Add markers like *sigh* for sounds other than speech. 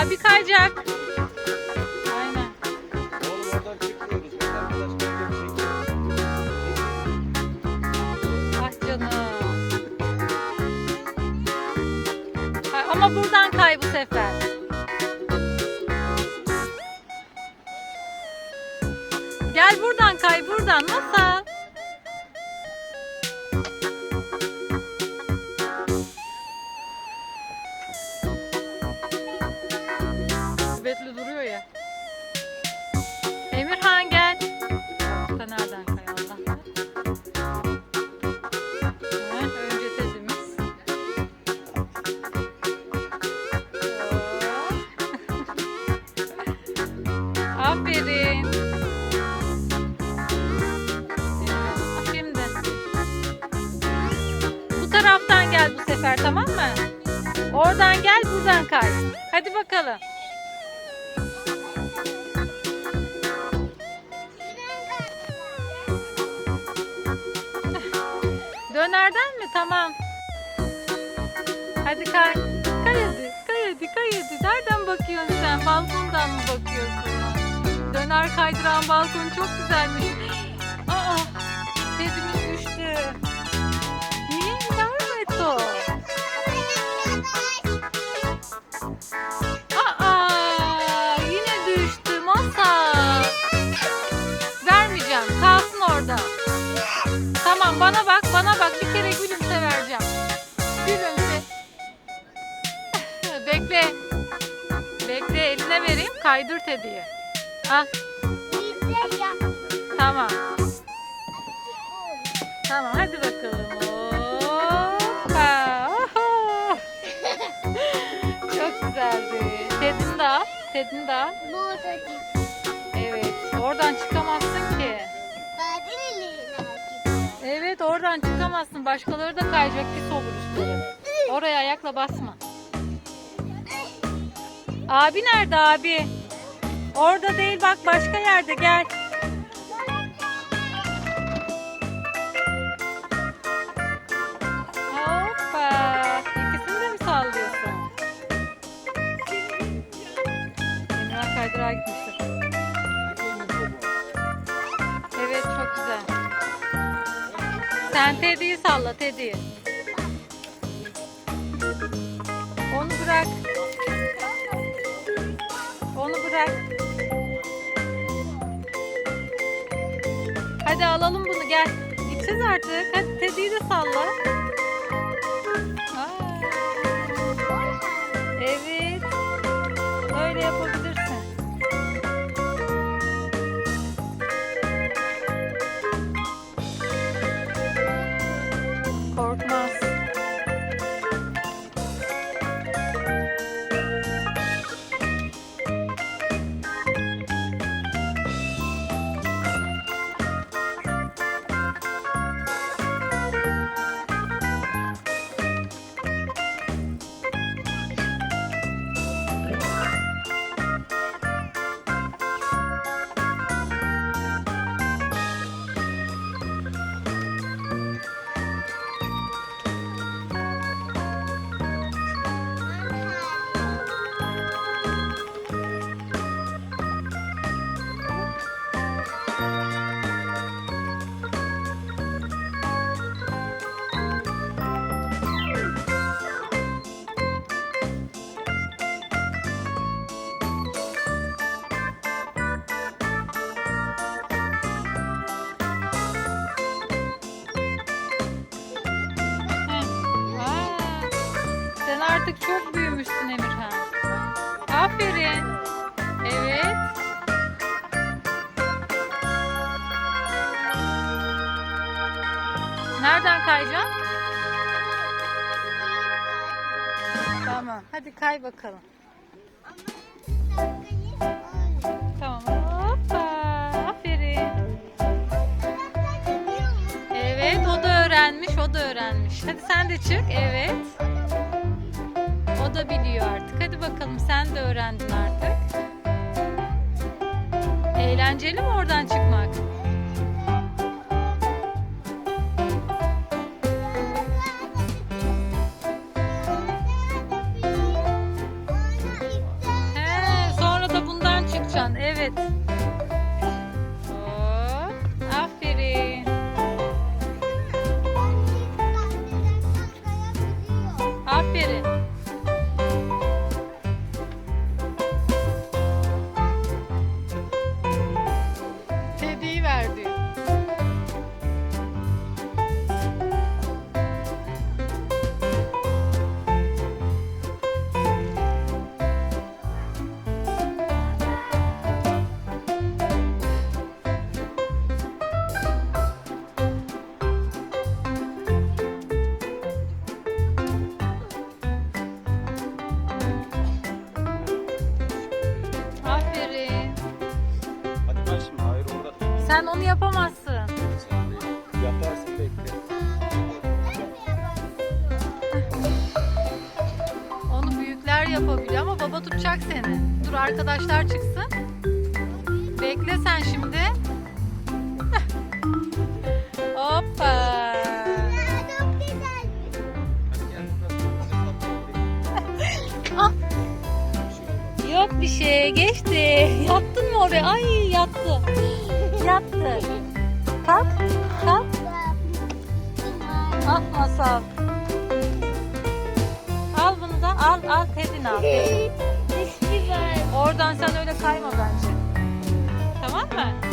Abi kayacak. Aynen. Oğlum oradan çıkmıyoruz. Ah canım. Ama buradan kay bu sefer. Gel buradan kay buradan. Nasıl? Bu taraftan gel bu sefer tamam mı? Oradan gel buradan kay. Hadi bakalım. *laughs* Dönerden mi? Tamam. Hadi kay. Kay hadi. Kay hadi. Kay hadi. Nereden bakıyorsun sen? Balkondan mı bakıyorsun? Döner kaydıran balkon çok güzelmiş. *gasps* Aa, tezimiz bana bak bana bak bir kere gülümse vereceğim. Gülümse. *laughs* Bekle. Bekle eline vereyim kaydır Teddy'yi. Al tamam. Tamam hadi bakalım. Hoppa. Oho. *laughs* Çok güzeldi. Teddy'ni de al. De al. Evet. Oradan çıkamazsın Evet oradan çıkamazsın. Başkaları da kayacak pis olur üstleri. Oraya ayakla basma. Abi nerede abi? Orada değil bak başka yerde gel. Sen Teddy'yi salla Teddy'yi. Onu bırak. Onu bırak. Hadi alalım bunu gel. Gideceğiz artık. Hadi Teddy'yi de salla. Evet. Öyle yapabilirsin. Artık çok büyümüşsün Emirhan. Aferin. Evet. Nereden kayacaksın? Tamam. Hadi kay bakalım. Tamam. Hoppa. Aferin. Evet o da öğrenmiş, o da öğrenmiş. Hadi sen de çık. Evet. Da biliyor artık. Hadi bakalım sen de öğrendin artık. Eğlenceli mi oradan çıkmak? Sen onu yapamazsın. Yaparsın bekle. Onu büyükler yapabiliyor ama baba tutacak seni. Dur arkadaşlar çıksın. Bekle sen şimdi. *laughs* Hoppa. Yok bir şey geçti. Yattın mı oraya? Ay yattı. Yattı. Kalk. Kalk. Al masal. Al bunu da al al Tedin al. Tedin. Oradan sen öyle kayma bence. Tamam mı?